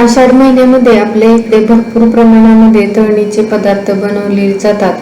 आषाढ महिन्यामध्ये आपल्या इकडे भरपूर प्रमाणामध्ये तळणीचे पदार्थ बनवले जातात.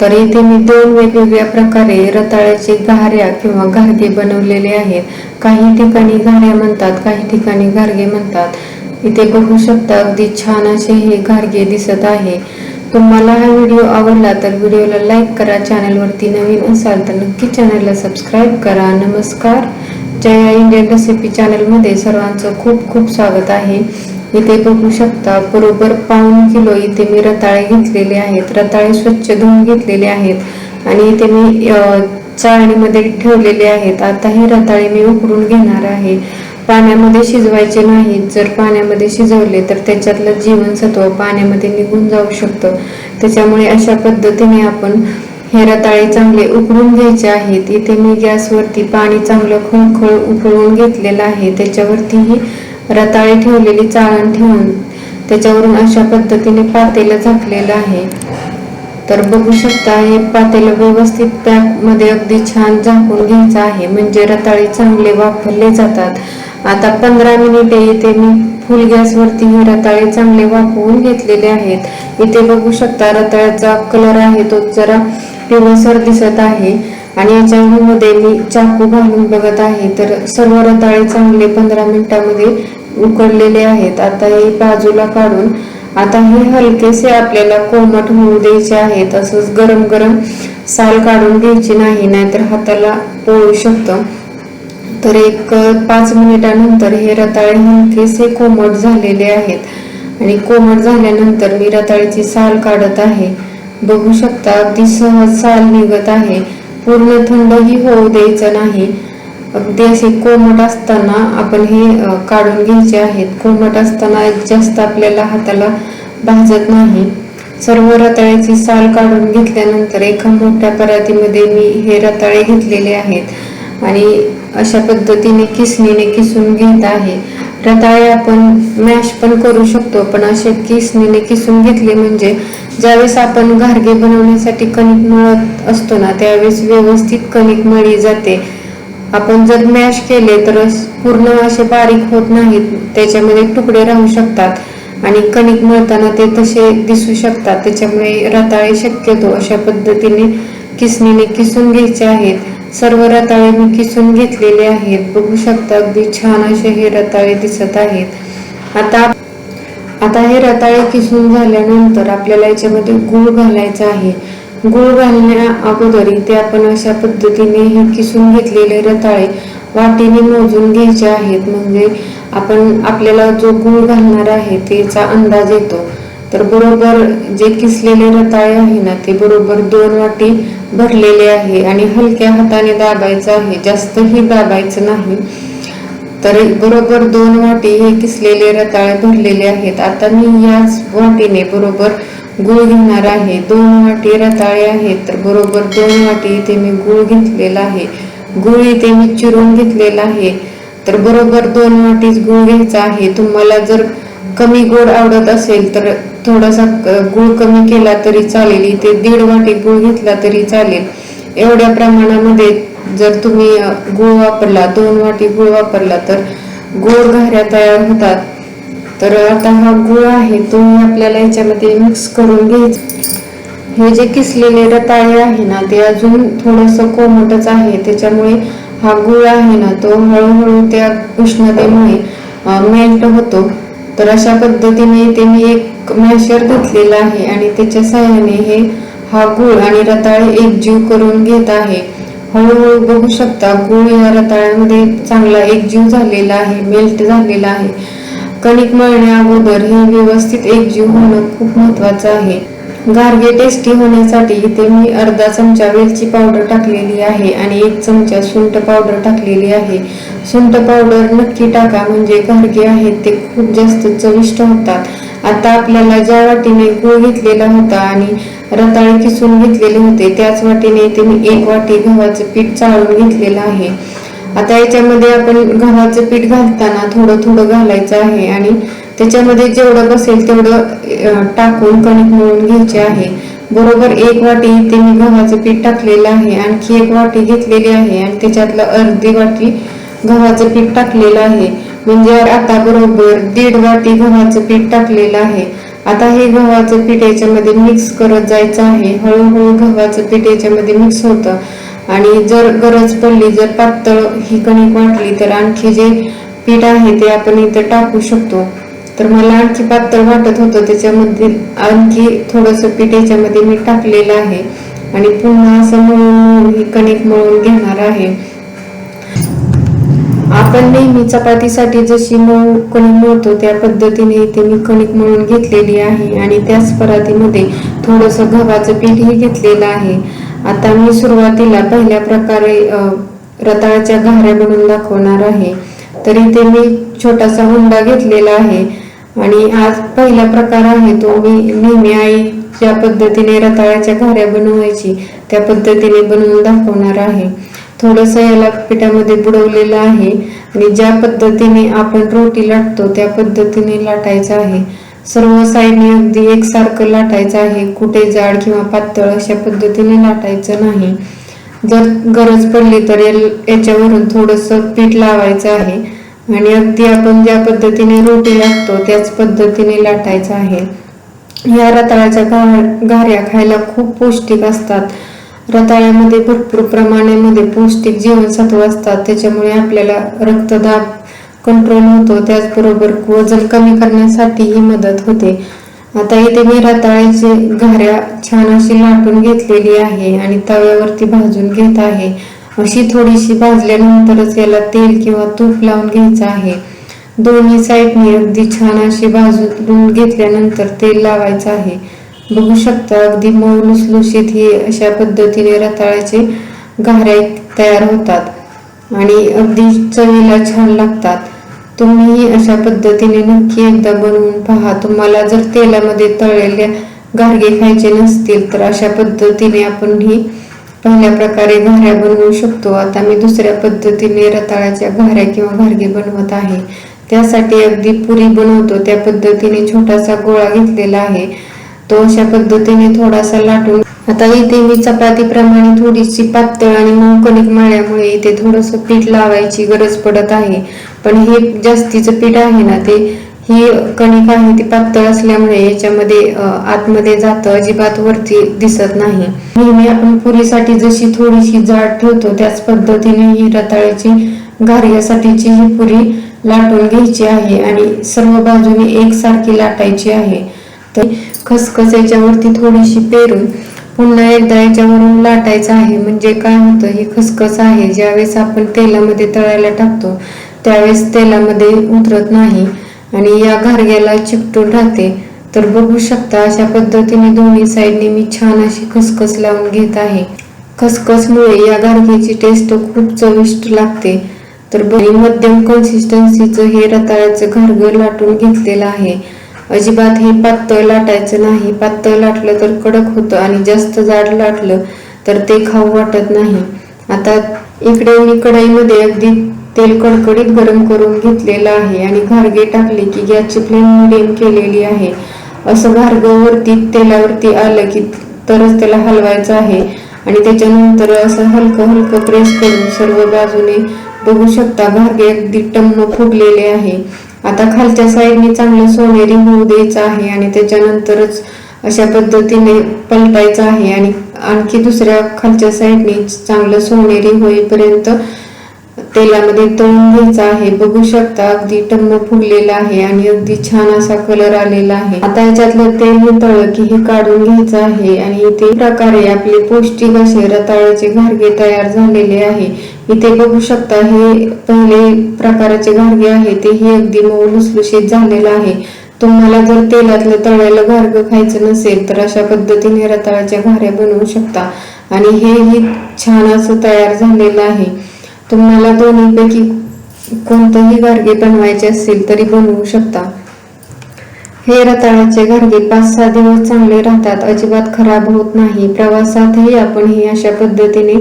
तर इथे मी दोन वेगवेगळ्या प्रकारे रताळ्याचे घाऱ्या किंवा घारगे बनवलेले आहेत. काही ठिकाणी घाऱ्या म्हणतात काही ठिकाणी घारगे म्हणतात. इथे बघू शकता अगदी छान असे हे घारगे दिसत आहे. तुम्हाला हा व्हिडिओ आवडला तर व्हिडिओला लाईक करा चॅनलवरती नवीन असाल तर नक्की चॅनलला सबस्क्राईब करा. नमस्कार. जया इंडियन रेसिपी चॅनलमध्ये सर्वांचं खूप खूप स्वागत आहे. इथे बघू शकता बरोबर पाऊण किलो इथे मी रताळे घेतलेले आहेत. रताळे स्वच्छ धुवून घेतलेले आहेत. आणि इथे मी चाळणीमध्ये ठेवलेले आहेत. आता हे रताळे मी उकडून घेणार आहे. पाण्यामध्ये शिजवायचे नाहीत. जर पाण्यामध्ये शिजवले तर त्याच्यातलं जीवनसत्व पाण्यामध्ये निघून जाऊ शकतं. त्याच्यामुळे अशा पद्धतीने आपण हे रताळे चांगले उकळून घ्यायचे आहेत इथे मी गॅसवरती पाणी चांगलं खळखळ उकळून घेतलेलं आहे. त्याच्यावरतीही रताळे ठेवलेली चाळण ठेवून त्याच्यावरून अशा पद्धतीने पातेलं झाकलेलं आहे. तर बघू शकता हे पातेलं व्यवस्थित पॅकमध्ये अगदी छान झाकून घ्यायचं आहे. म्हणजे रताळे चांगले वापरले जातात. आता पंधरा मिनिटे इथे मी. फुल गॅसवरती हे रताळे चांगले वाफवून घेतलेले आहेत. इथे बघू शकता रताळ्याचा कलर आहे तो जरा पिवळसर दिसत आहे. आणि याच्यामध्ये मी चाकू घालून बघत आहे. तर सर्व रताळे चांगले पंधरा मिनिटामध्ये उकडलेले आहेत. आता हे बाजूला काढून आता हे हलकेसे आपल्याला कोमट होऊ द्यायचे आहेत. असंच गरम गरम साल काढून घ्यायची नाही नाहीतर हाताला पोळू शकतं. तर एक पाच मिनिटानंतर हे रताळे हलकेसे कोमट झालेले आहेत. आणि कोमट झाल्यानंतर मी रताळीची साल काढत आहे. बघू शकता अगदी सहज साल निघत आहे. पूर्ण थंडही होऊ द्यायचं नाही. अगदी असे कोमट असताना आपण हे काढून घ्यायचे आहेत. कोमट असताना जास्त आपल्याला हाताला भाजत नाही. सर्व रताळ्याची साल काढून घेतल्यानंतर एका मोठ्या परातीमध्ये मी हे रताळे घेतलेले आहेत. आणि अशा पद्धतीने किसणीने किसून घेत आहे. रताळे आपण मॅश पण करू शकतो पण असे किसणीने किसून घेतले म्हणजे ज्यावेळेस आपण घारगे बनवण्यासाठी कणिक मळत असतो ना त्यावेळेस व्यवस्थित कणिक मळी जाते. आपण जर मॅश केले तर पूर्ण असे बारीक होत नाहीत त्याच्यामध्ये तुकडे राहू शकतात आणि कणिक मळताना ते तसे दिसू शकतात. त्याच्यामुळे रताळे शक्यतो अशा पद्धतीने किसणीने किसून घ्यायचे आहेत. सर्व रताळे मी किसून घेतलेले आहेत. बघू शकता अगदी छान असे हे रताळे दिसत आहेत. आता आता हे रताळे किसून झाल्यानंतर आपल्याला याच्यामध्ये गुळ घालायचा आहे. गुळ घालण्या अगोदर इथे आपण अशा पद्धतीने हे किसून घेतलेले रताळे वाटीने मोजून घ्यायचे आहेत. म्हणजे आपण आपल्याला जो गुळ घालणार आहे त्याचा अंदाज येतो. तर बरोबर जे किसलेले रताळे आहे ना ते बरोबर दोन वाटी भरलेले आहे आणि हलक्या हाताने दाबायचं आहे. जास्तही दाबायचं नाही. तर बरोबर दोन वाटी हे किसलेले रताळे भरलेले आहेत. आता मी याच वाटीने बरोबर गुळ घेणार आहे. दोन वाटी रताळे आहेत तर बरोबर दोन वाटी इथे मी गुळ घेतलेला आहे. गुळ इथे मी चिरून घेतलेला आहे. तर बरोबर दोन वाटीच गुळ घ्यायचा आहे. तुम्हाला जर कमी गोड आवडत असेल तर थोडासा गुळ कमी केला तरी चालेल इथे दीड वाटी गुळ घेतला तरी चालेल. एवढ्या प्रमाणामध्ये जर तुम्ही गुळ वापरला दोन वाटी गुळ वापरला तर गोड घाऱ्या तयार होतात. तर आता हा गुळ आहे तो आपल्याला याच्यामध्ये मिक्स करून घ्यायचा. हे जे किसलेले रताळे आहे ना ते अजून थोडस कोमटच आहे त्याच्यामुळे हा गुळ आहे ना तो हळूहळू त्या उष्णतेमुळे मेल्ट होतो. तर अशा पद्धतीने ते मी एक मॅशर घेतलेला आहे आणि त्याच्या सहाय्याने हे हा गुळ आणि रताळे एकजीव करून घेत आहे. हळूहळू बघू शकता गुळ या रताळ्यामध्ये चांगला एकजीव झालेला आहे मेल्ट झालेला आहे. कणिक मळण्या अगोदर हे व्यवस्थित एकजीव होणं खूप महत्वाचं आहे. गारगे टेस्टी होण्यासाठी इथे मी अर्धा चमचा वेलची पावडर टाकलेली आहे आणि एक चमचा सुंठ पावडर टाकलेली आहे. सुंठ पावडर नक्की टाका म्हणजे गारगे आहेत ते खूप जास्त चविष्ट होतात. आता आपल्याला ज्या वाटीने गूळ घेतलेला होता आणि रताळे किसून घेतलेले होते त्याच वाटीने इथे मी एक वाटी गव्हाचं पीठ चाळून घेतलेलं आहे. आता याच्यामध्ये आपण गव्हाचं पीठ घालताना थोडं थोडं घालायचं आहे आणि त्याच्यामध्ये जेवढं बसेल तेवढं टाकून कणिक मिळून घ्यायचे आहे. बरोबर एक वाटी इथे मी गव्हाचं पीठ टाकलेलं आहे. आणखी एक वाटी घेतलेली आहे आणि त्याच्यातलं अर्धी वाटी गव्हाचं पीठ टाकलेलं आहे. म्हणजे आता बरोबर दीड वाटी गव्हाचं पीठ टाकलेलं आहे. आता हे गव्हाचं पीठ याच्यामध्ये मिक्स करत जायचं आहे. हळूहळू गव्हाचं पीठ याच्यामध्ये मिक्स होतं. आणि जर गरज पडली जर पातळ ही कणिक वाटली तर आणखी जे पीठ आहे ते आपण इथे टाकू शकतो. तर मला आणखी पातळ वाटत होतं त्याच्यामध्ये आणखी थोडंसं पीठ याच्यामध्ये मी टाकलेलं आहे. आणि पुन्हा असं मळून मळून ही कणिक मळून घेणार आहे. आपण नेहमी चपातीसाठी जशी मऊ कणिक मळतो त्या पद्धतीने इथे मी कणिक मळून घेतलेली आहे. आणि त्याच परातीमध्ये थोडंसं गव्हाचं पीठही घेतलेलं आहे. आता मी सुरुवातीला पहिल्या प्रकारे रताळ्याच्या घाऱ्या बनवून दाखवणार आहे. तर इथे मी छोटासा हुंडा घेतलेला आहे आणि आज पहिला प्रकार आहे तो मी नेहमी आई ज्या पद्धतीने रताळ्याच्या घाऱ्या बनवायची त्या पद्धतीने बनवून दाखवणार आहे. थोडंसं याला पिठामध्ये बुडवलेलं आहे आणि ज्या पद्धतीने आपण रोटी लाटतो त्या पद्धतीने लाटायचं आहे. सर्व साईडने अगदी एकसारखं लाटायचं आहे. कुठे जाड किंवा पातळ अशा पद्धतीने लाटायचं नाही. जर गरज पडली तर याच्यावरून थोडंसं पीठ लावायचं आहे. आणि अगदी आपण ज्या पद्धतीने रोटी लाटतो त्याच पद्धतीने लाटायचं आहे. या रताळ्याच्या गा- घाऱ्या खायला खूप पौष्टिक असतात. रताळ्यामध्ये भरपूर प्रमाणामध्ये पौष्टिक जीवनसत्व असतात. त्याच्यामुळे आपल्याला रक्तदाब कंट्रोल होतो त्याचबरोबर वजन कमी करण्यासाठीही मदत होते. आता इथे मी रताळ्याची घाऱ्या छान अशी लाटून घेतलेली आहे आणि तव्यावरती भाजून घेत आहे. अशी थोडीशी भाजल्यानंतरच याला तेल किंवा तूप लावून घ्यायचं आहे. दोन्ही साईडने अगदी छान अशी भाजून घेतल्यानंतर तेल लावायचं आहे. बघू शकता अगदी मऊ लुसलुशीत ही अशा पद्धतीने रताळ्याचे घाऱ्या तयार होतात आणि अगदी चवीला छान लागतात. तुम्हीही अशा पद्धतीने नक्की एकदा बनवून पहा. तुम्हाला जर तेलामध्ये तळलेल्या गारगे खायचे नसतील तर अशा पद्धतीने आपण ही पहिल्या प्रकारे घाऱ्या बनवू शकतो. आता मी दुसऱ्या पद्धतीने रताळ्याच्या घाऱ्या किंवा घारगे बनवत आहे. त्यासाठी अगदी पुरी बनवतो. त्या पद्धतीने छोटासा गोळा घेतलेला आहे. तो अशा पद्धतीने थोडासा लाटून आता इथे मी चपातीप्रमाणे थोडीशी पातळ आणि मऊ कणिक मळल्यामुळे इथे थोडंसं पीठ लावायची गरज पडत आहे. पण हे जास्तीचं पीठ आहे ना ते ही कणिक आहे ती पातळ असल्यामुळे याच्यामध्ये आतमध्ये जातं अजिबात वरती दिसत नाही. नेहमी आपण पुरीसाठी जशी थोडीशी जाड ठेवतो त्याच पद्धतीने ही रताळ्याची घार्यासाठीची ही पुरी लाटून घ्यायची आहे आणि सर्व बाजूने एकसारखी लाटायची आहे. ते खसखस याच्यावरती थोडीशी पेरून पुन्हा एकदा याच्यावरून लाटायचं आहे. म्हणजे काय होतं ही खसखस आहे. ज्यावेळेस आपण तेलामध्ये तळायला टाकतो त्यावेळेस तेलामध्ये उतरत नाही आणि या घारग्याला चिकटून राहते. तर बघू शकता अशा पद्धतीने दोन्ही साईडने मी छान अशी खसखस लावून घेत आहे. खसखसमुळे या घारग्याची टेस्ट खूप चविष्ट लागते. तर बघ- मध्यम कन्सिस्टन्सीचं हे रताळ्याचं घारगं लाटून घेतलेलं आहे. अजिबात हे पातळ लाटायचं नाही. पातळ लाटलं तर कडक होतं आणि जास्त जाड लाटलं तर ते खाऊ वाटत नाही. आता इकडे मी कढईमध्ये अगदी तेल कडकडीत गरम करून घेतलेलं आहे आणि घारगे टाकले की गॅसची फ्लेम मिडियम केलेली आहे. असं घारगं वरती तेलावरती आलं की तरच त्याला हलवायचं आहे. आणि त्याच्यानंतर असं हलकं हलकं प्रेस करून सर्व बाजूने बघू शकता घारगे अगदी टम्म फुगलेले आहे. आता खालच्या साईडने चांगलं सोनेरी होऊ द्यायचं आहे आणि त्याच्यानंतरच अशा पद्धतीने पलटायचं आहे. आणि आणखी दुसऱ्या खालच्या साईडने चांगलं सोनेरी होईपर्यंत तेलामध्ये तळून घ्यायचं आहे. बघू शकता अगदी टम्म फुगलेला आहे आणि अगदी छान असा कलर आलेला आहे. आता याच्यातलं तेल हे तळ की हे काढून घ्यायचं आहे आणि इथे प्रकारे आपले पौष्टिक असे रताळ्याचे घारगे तयार झालेले आहे. इथे बघू शकता हे पहिले प्रकाराचे घारगे आहे. ते हे अगदी मऊ लुसलुशीत झालेलं आहे. तुम्हाला जर तेलातलं तळ्याला घारगं खायचं नसेल तर अशा पद्धतीने रताळ्याच्या घाऱ्या बनवू शकता. आणि हेही छान असं तयार झालेलं आहे. तुम्हाला दोन्हीपैकी कोणतंही घरगे बनवायचे असतील तरी बनवू शकता. हे रताळ्याचे घरगे पाच सहा दिवस चांगले राहतात. अजिबात खराब होत नाही. प्रवासातही आपण हे अशा पद्धतीने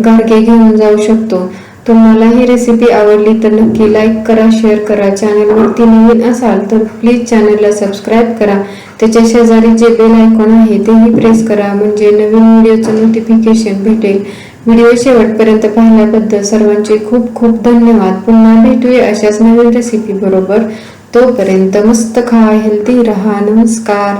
घरगे घेऊन जाऊ शकतो. तुम्हाला ही रेसिपी आवडली तर नक्की लाईक करा शेअर करा. चॅनलवरती नवीन असाल तर प्लीज चॅनलला सबस्क्राईब करा. त्याच्या शेजारी जे बेल आयकॉन आहे तेही प्रेस करा. म्हणजे नवीन व्हिडिओचं नोटिफिकेशन भेटेल. व्हिडिओ शेवटपर्यंत पाहिल्याबद्दल सर्वांचे खूप खूप धन्यवाद. पुन्हा भेटूया अशाच नवीन रेसिपी बरोबर. तोपर्यंत मस्त खा हेल्दी रहा नमस्कार.